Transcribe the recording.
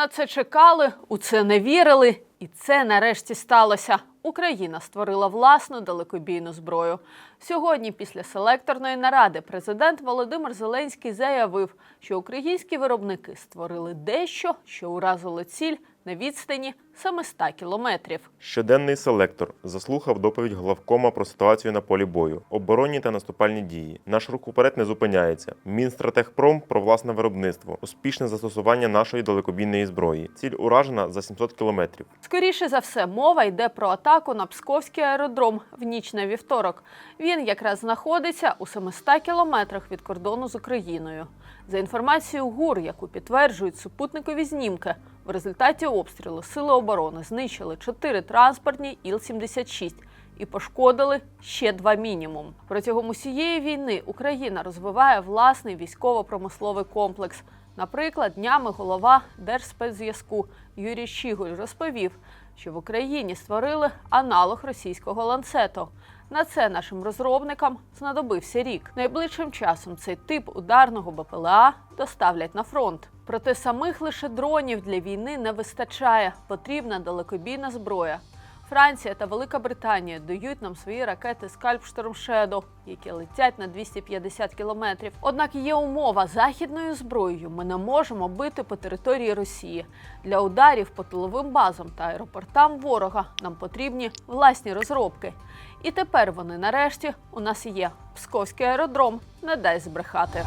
На це чекали, у це не вірили, і це нарешті сталося. Україна створила власну далекобійну зброю. Сьогодні, після селекторної наради, президент Володимир Зеленський заявив, що українські виробники створили дещо, що уразило ціль на відстані 700 кілометрів. Щоденний селектор заслухав доповідь главкома про ситуацію на полі бою, оборонні та наступальні дії. Наш рух уперед не зупиняється. Мінстратехпром про власне виробництво, успішне застосування нашої далекобійної зброї. Ціль уражена за 700 кілометрів. Скоріше за все, мова йде про атаку на Псковський аеродром в ніч на вівторок. Він якраз знаходиться у 700 кілометрах від кордону з Україною. За інформацією ГУР, яку підтверджують супутникові знімки, в результаті обстрілу сили оборони знищили чотири транспортні Іл-76 і пошкодили ще два мінімум. Протягом усієї війни Україна розвиває власний військово-промисловий комплекс. Наприклад, днями голова Держспецзв'язку Юрій Щіголь розповів, що в Україні створили аналог російського ланцету. На це нашим розробникам знадобився рік. Найближчим часом цей тип ударного БПЛА доставлять на фронт. Проте самих лише дронів для війни не вистачає. Потрібна далекобійна зброя. Франція та Велика Британія дають нам свої ракети Скальп Шторм Shadow, які летять на 250 кілометрів. Однак є умова західною зброєю. Ми не можемо бити по території Росії. Для ударів по тиловим базам та аеропортам ворога нам потрібні власні розробки. І тепер вони нарешті у нас є. Псковський аеродром не дасть збрехати.